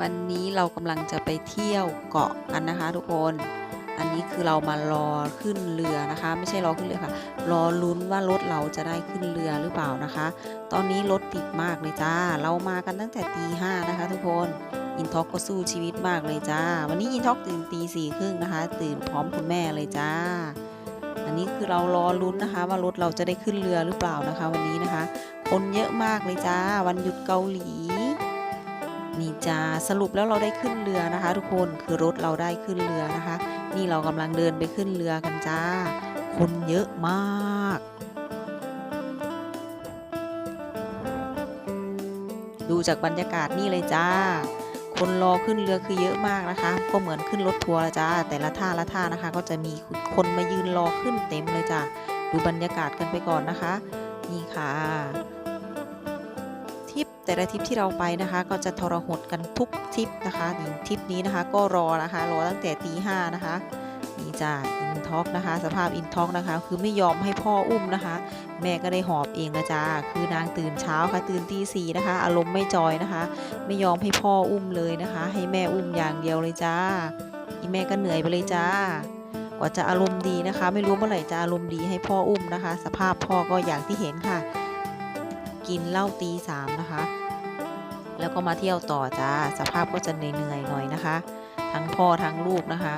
วันนี้เรากำลังจะไปเที่ยวเกาะกันนะคะทุกคน อันนี้คือเรามารอขึ้นเรือนะคะ ไม่ใช่รอขึ้นเรือค่ะ รอลุ้นว่ารถเราจะได้ขึ้นเรือหรือเปล่านะคะ ตอนนี้รถติดมากเลยจ้า เรามากันตั้งแต่ตีห้านะคะทุกคนอินท็อกก็สู้ชีวิตมากเลยจ้า วันนี้อินท็อกตื่นตีสี่ครึ่งนะคะ ตื่นพร้อมคุณแม่เลยจ้า อันนี้คือเรารอลุ้นนะคะ ว่ารถเราจะได้ขึ้นเรือหรือเปล่านะคะ วันนี้นะคะ คนเยอะมากเลยจ้า วันหยุดเกาหลี นี่จ้าสรุปแล้วเราได้ขึ้นเรือนะคะ ทุกคนคือรถเราได้ขึ้นเรือนะคะ นี่เรากำลังเดินไปขึ้นเรือกันจ้า คนเยอะมากดูจากบรรยากาศนี่เลยจ้า คนรอขึ้นเรือคือเยอะมากนะคะ ก็เหมือนขึ้นรถทัวร์ละจ้า แต่ละท่าละท่านะคะ ก็จะมีคนมายืนรอขึ้นเต็มเลยจ้า ดูบรรยากาศกันไปก่อนนะคะ นี่ค่ะ แต่ละทริปที่เราไปนะคะ ก็จะทรหดกันทุกทริปนะคะนี่ทริปนี้นะคะ ก็รอนะคะรอตั้งแต่ตีห้านะคะนี่จ้าอินท็อกนะคะ สภาพอินท็อกนะคะ คือไม่ยอมให้พ่ออุ้มนะคะ แม่ก็ได้หอบเองนะจ้าคือนางตื่นเช้าค่ะตื่นตีสี่นะคะ อารมณ์ไม่จอยนะคะ ไม่ยอมให้พ่ออุ้มเลยนะคะ ให้แม่อุ้มอย่างเดียวเลยจ้าอีแม่ก็เหนื่อยไปเลยจ้ากว่าจะอารมณ์ดีนะคะ ไม่รู้เมื่อไหร่จะอารมณ์ดีให้พ่ออุ้มนะคะ สภาพพ่อก็อย่างที่เห็นค่ะ กินเหล้าตีสามนะคะ แล้วก็มาเที่ยวต่อจ้า สภาพก็จะเหนื่อยๆหน่อยนะคะ ทั้งพ่อทั้งลูกนะคะ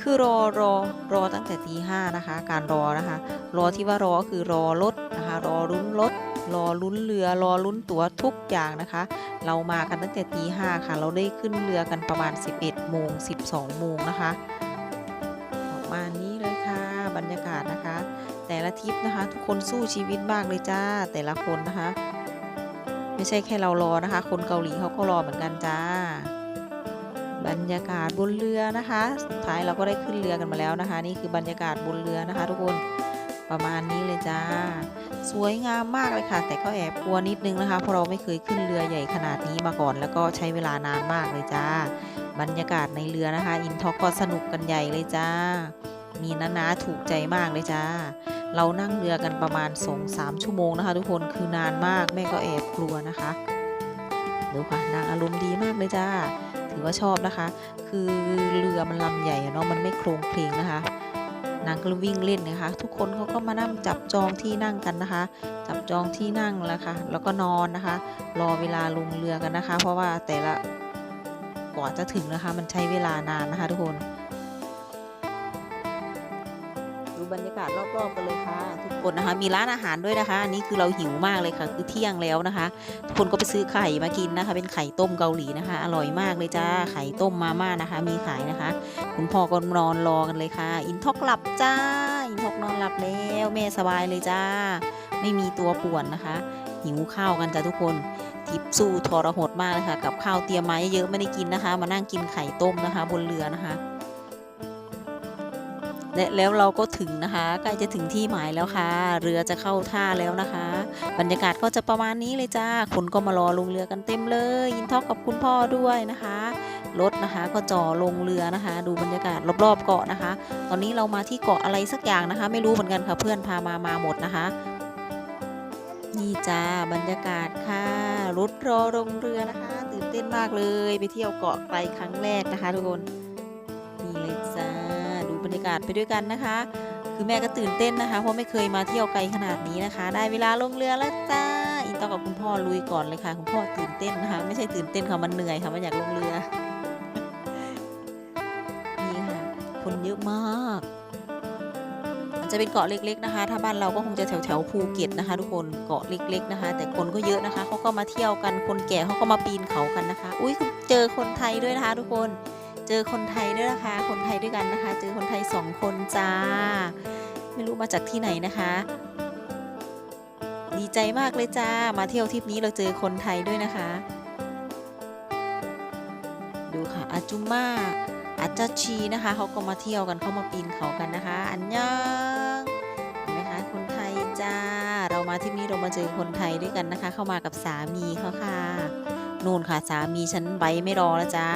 คือรอรอรอตั้งแต่ตีห้านะคะ การรอนะคะ รอที่ว่ารอก็คือรอรถนะคะ รอลุ้นรถ รอลุ้นเรือ รอลุ้นตั๋วทุกอย่างนะคะ เรามากันตั้งแต่ตีห้าค่ะ เราได้ขึ้นเรือกันประมาณ 11โมง12โมงนะคะประมาณนี้เลยค่ะบรรยากาศนะคะ แต่ละทริปนะคะ ทุกคนสู้ชีวิตมากเลยจ้า แต่ละคนนะคะ ไม่ใช่แค่เรารอนะคะ คนเกาหลีเขาก็รอเหมือนกันจ้า บรรยากาศบนเรือนะคะสุดท้ายเราก็ได้ขึ้นเรือกันมาแล้วนะคะ นี่คือบรรยากาศบนเรือนะคะ ทุกคนประมาณนี้เลยจ้า สวยงามมากเลยค่ะ แต่ก็แอบกลัวนิดนึงนะคะ เพราะเราไม่เคยขึ้นเรือใหญ่ขนาดนี้มาก่อน แล้วก็ใช้เวลานานมากเลยจ้า บรรยากาศในเรือนะคะ อินท็อกก็สนุกกันใหญ่เลยจ้า มีนานาถูกใจมากเลยจ้า เรานั่งเรือกันประมาณ2 3ชั่วโมงนะคะ ทุกคนคือนานมากแม่ก็แอบกลัวนะคะดูค่ะนางอารมณ์ดีมากเลยจ้าถือว่าชอบนะคะ คือเรือมันลำใหญ่เนาะมันไม่โครงเพลงนะคะนางก็วิ่งเล่นนะคะ ทุกคนเขาก็มานั่งจับจองที่นั่งกันนะคะ จับจองที่นั่งแล้วค่ะ แล้วก็นอนนะคะ รอเวลาลงเรือกันนะคะ เพราะว่าแต่ละกว่าจะถึงนะคะ มันใช้เวลานานนะคะ ทุกคน บรรยากาศรอบๆกันเลยค่ะ ทุกคนนะคะมีร้านอาหารด้วยนะคะอันนี้คือเราหิวมากเลยค่ะ คือเที่ยงแล้วนะคะ ทุกคนก็ไปซื้อไข่มากินนะคะ เป็นไข่ต้มเกาหลีนะคะ อร่อยมากเลยจ้าไข่ต้มมาม่านะคะ มีขายนะคะ คุณพ่อก็นอนรอกันเลยค่ะ อินทอกหลับจ้าอินทอกนอนหลับแล้วแม่สบายเลยจ้า ไม่มีตัวป่วนนะคะ หิวข้าวกันจ้าทุกคนทิปสู้ทรหดมากเลยค่ะ กับข้าวเตรียมมาเยอะๆไม่ได้กินนะคะ มานั่งกินไข่ต้มนะคะ บนเรือนะคะ และแล้วเราก็ถึงนะคะใกล้จะถึงที่หมายแล้วค่ะ เรือจะเข้าท่าแล้วนะคะ บรรยากาศก็จะประมาณนี้เลยจ้าคนก็มารอลงเรือกันเต็มเลย ยินท็อกกับคุณพ่อด้วยนะคะรถนะคะก็จ่อลงเรือนะคะ ดูบรรยากาศรอบๆเกาะนะคะ ตอนนี้เรามาที่เกาะอะไรสักอย่างนะคะ ไม่รู้เหมือนกันค่ะเพื่อนพามามาหมดนะคะนี่จ้าบรรยากาศค่ะรถรอลงเรือนะคะ ตื่นเต้นมากเลยไปเที่ยวเกาะไกลครั้งแรกนะคะ ทุกคน รรยากาศไปด้วยกันนะคะ คือแม่ก็ตื่นเต้นนะคะ เพราะไม่เคยมาเที่ยวไกลขนาดนี้นะคะ ได้เวลาลงเรือแล้วจ้าอินต้องกับคุณพ่อลุยก่อนเลยค่ะ คุณพ่อตื่นเต้นนะคะ ไม่ใช่ตื่นเต้นค่ะมันเหนื่อยค่ะมันอยากลงเรือนี่ค่ะคนเยอะมากมันจะเป็นเกาะเล็กๆนะคะ ถ้าบ้านเราก็คงจะแถวแถวๆภูเก็ตนะคะ ทุกคน เกาะเล็ก ๆนะคะ แต่คนก็เยอะนะคะ เขาก็มาเที่ยวกัน คนแก่เขาก็มาปีนเขากันนะคะ อุ้ยเจอคนไทยด้วยนะคะ ทุกคน เจอคนไทยด้วยนะคะ คนไทยด้วยกันนะคะ เจอคนไทยสองคนจ้า ไม่รู้มาจากที่ไหนนะคะ ดีใจมากเลยจ้า มาเที่ยวทริปนี้เราเจอคนไทยด้วยนะคะ ดูค่ะอาจุม่าอาจาชีนะคะเขาก็มาเที่ยวกันเขามาปีนเขากันนะคะ อันยังเห็นไหมคะคนไทยจ้า เรามาทริปนี้เรามาเจอคนไทยด้วยกันนะคะ เข้ามากับสามีเขาค่ะนู่นค่ะสามีฉันใบไม่รอแล้วจ้า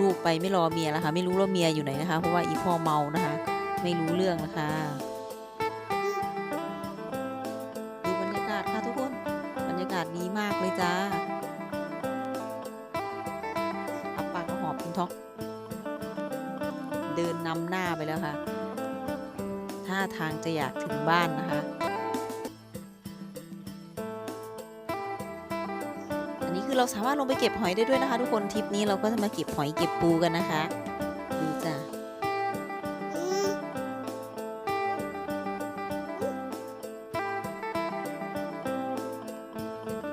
ลูกไปไม่รอเมียแล้วค่ะ ไม่รู้ว่าเมียอยู่ไหนนะคะ เพราะว่าอีพ่อเมานะคะ ไม่รู้เรื่องนะคะดูบรรยากาศค่ะทุกคน บรรยากาศดีมากเลยจ้าอับปากก็หอบพิงท็อกเดินนำหน้าไปแล้วค่ะท่าทางจะอยากถึงบ้านนะคะ คือเราสามารถลงไปเก็บหอยได้ด้วยนะคะ ทุกคนทริปนี้เราก็จะมาเก็บหอยเก็บปูกันนะคะดูจ้ะ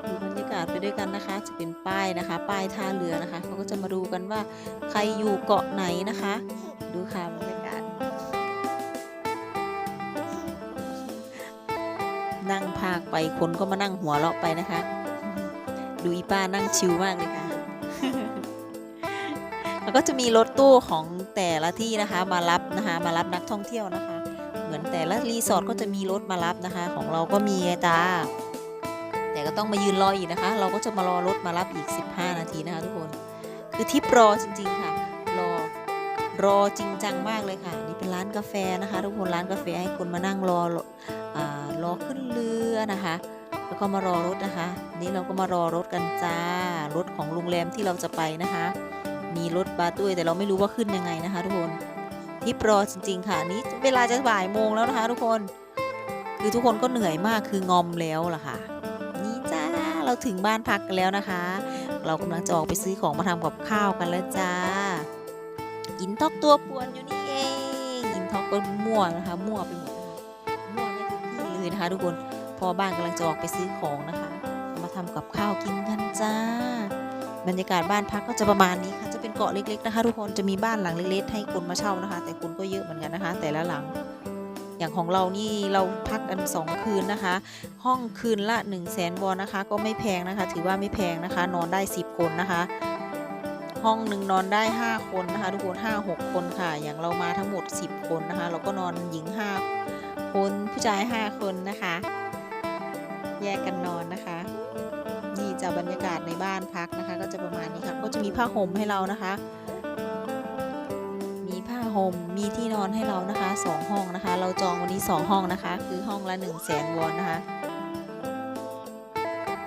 ดูบรรยากาศไปด้วยกันนะคะ จะเป็นป้ายนะคะ ป้ายท่าเรือนะคะเขาก็จะมาดูกันว่าใครอยู่เกาะไหนนะคะ ดูค่ะบรรยากาศนั่งพากไปคนก็มานั่งหัวเราะไปนะคะ ดูอีป้านั่งชิลมากเลยค่ะ แล้วก็จะมีรถตู้ของแต่ละที่นะคะมารับนะคะ มารับนักท่องเที่ยวนะคะ เหมือนแต่ละรีสอร์ทก็จะมีรถมารับนะคะ ของเราก็มีจ้าแต่ก็ต้องมายืนรออีกนะคะ เราก็จะมารอรถมารับอีก 15 นาทีนะคะทุกคน คือทิปรอจริง ๆ ค่ะ รอรอจริงจังมากเลยค่ะ นี่เป็นร้านกาแฟนะคะ ทุกคนร้านกาแฟให้คนมานั่งรออรอขึ้นเรือนะคะ แล้วก็มารอรถนะคะ นี่เราก็มารอรถกันจ้า รถของโรงแรมที่เราจะไปนะคะ มีรถบัสด้วยแต่เราไม่รู้ว่าขึ้นยังไงนะคะ ทุกคนทิปรอจริง ๆ ค่ะนี่เวลาจะบ่ายโมงแล้วนะคะ ทุกคน คือทุกคนก็เหนื่อยมากคืองอมแล้วล่ะค่ะ นี่จ้าเราถึงบ้านพักกันแล้วนะคะ เรากำลังจะออกไปซื้อของมาทำกับข้าวกันแล้วจ้าอินทอกตัวป่วนอยู่นี่เองอินทอกก็มั่วนะคะ มั่วไปหมดมั่วไม่ทุกที่เลยนะคะ ทุกคน พอบ้านกำลังจะออกไปซื้อของนะคะเอามาทำกับข้าวกินกันจ้า บรรยากาศบ้านพักก็จะประมาณนี้ค่ะ จะเป็นเกาะเล็ก ๆ นะคะ ทุกคนจะมีบ้านหลังเล็ก ๆ ให้คนมาเช่านะคะ แต่คนก็เยอะเหมือนกันนะคะ แต่ละหลัง อย่างของเรานี่เราพักกัน 2 คืนนะคะ ห้องคืนละ1 0 0 0 0แสนวอนนะคะ ก็ไม่แพงนะคะ ถือว่าไม่แพงนะคะ นอนได้ 10 คนนะคะห้องหนึ่งนอนได้ 5 คนนะคะ ทุกคน 5 6 คนค่ะ อย่างเรามาทั้งหมด 10 คนนะคะ เราก็นอนหญิง 5 คนผู้ชาย 5 คนนะคะ แยกกันนอนนะคะ นี่จะบรรยากาศในบ้านพักนะคะ ก็จะประมาณนี้ค่ะ ก็จะมีผ้าห่มให้เรานะคะ มีผ้าห่มมีที่นอนให้เรานะคะสองห้องนะคะ เราจองวันนี้สองห้องนะคะ คือห้องละ 1 0 0 0 0แสนวอนนะคะ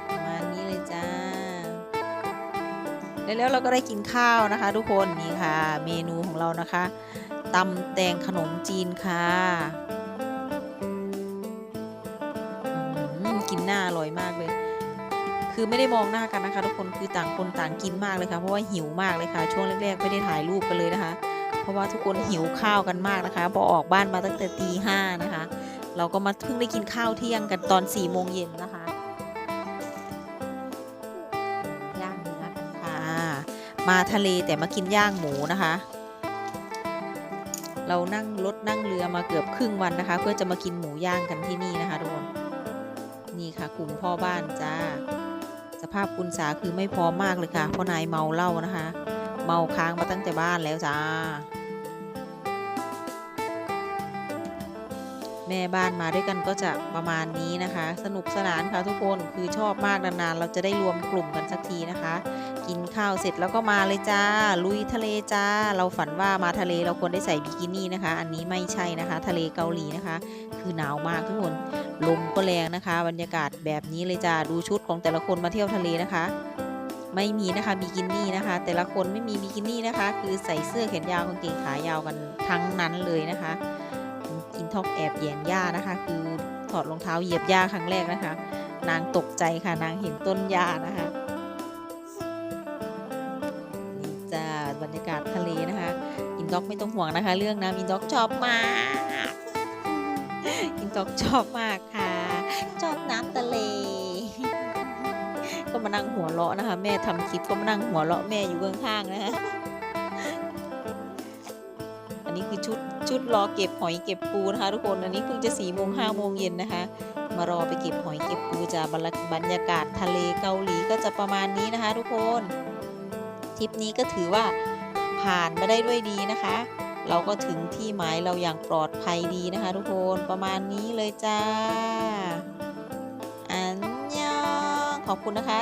ประมาณนี้เลยจ้าแล้วเราก็ได้กินข้าวนะคะ ทุกคนนี่ค่ะ เมนูของเรานะคะตำแตงขนมจีนค่ะ นหน้าอร่อยมากเลย คือไม่ได้มองหน้ากันนะคะ ทุกคนคือต่างคนต่างกินมากเลยค่ะเพราะว่าหิวมากเลยค่ะ ช่วงแรกๆไม่ได้ถ่ายรูปกันเลยนะคะ เพราะว่าทุกคนหิวข้าวกันมากนะคะพอออกบ้านมาตั้งแต่ตีห้านะคะ เราก็มาเพิ่งได้กินข้าวเที่ยงกันตอน4ี่โมงเย็นนะคะย่างเนื้อกันค่ะมาทะเลแต่มากินย่างหมูนะคะเรานั่งรถนั่งเรือมาเกือบครึ่งวันนะคะ เพื่อจะมากินหมูย่างกันที่นี่นะคะทุกคน นี่ค่ะกลุ่มพ่อบ้านจ้า สภาพคุณสาคือไม่พร้อมมากเลยค่ะเพราะนายเมาเหล้านะคะ เมาค้างมาตั้งแต่บ้านแล้วจ้า แม่บ้านมาด้วยกันก็จะประมาณนี้นะคะ สนุกสนานค่ะทุกคนคือชอบมากนานๆ เราจะได้รวมกลุ่มกันสักทีนะคะ กินข้าวเสร็จแล้วก็มาเลยจ้า ลุยทะเลจ้า เราฝันว่ามาทะเลเราควรได้ใส่บิกินี่นะคะ อันนี้ไม่ใช่นะคะ ทะเลเกาหลีนะคะ คือหนาวมากทุกคนลมก็แรงนะคะ บรรยากาศแบบนี้เลยจ้าดูชุดของแต่ละคนมาเที่ยวทะเลนะคะไม่มีนะคะบิกินี่นะคะ แต่ละคนไม่มีบิกินี่นะคะ คือใส่เสื้อแขนยาวกางเกงขายาวกันทั้งนั้นเลยนะคะ ท็อกแอบแยงหญ้านะคะ คือถอดรองเท้าเหยียบหญ้าครั้งแรกนะคะ นางตกใจค่ะนางเห็นต้นหญ้านะคะนี่จ้าบรรยากาศทะเลนะคะ อินด็อกไม่ต้องห่วงนะคะ เรื่องน้ำอินด็อกชอบมากอินด็อกชอบมากค่ะ ชอบน้ำทะเลก็มานั่งหัวเราะนะคะ แม่ทำคลิปก็มานั่งหัวเราะแม่อยู่ข้างๆนะคะ ชุดรอเก็บหอยเก็บปูนะคะทุกคนอันนี้เพิ่งจะสี่โมงห้าโมงเย็นนะคะ มารอไปเก็บหอยเก็บปูจากบรบรรยากาศทะเลเกาหลีก็จะประมาณนี้นะคะ ทุกคนทริปนี้ก็ถือว่าผ่านมาได้ด้วยดีนะคะ เราก็ถึงที่หมายเราอย่างปลอดภัยดีนะคะ ทุกคนประมาณนี้เลยจ้าอันยองขอบคุณนะคะ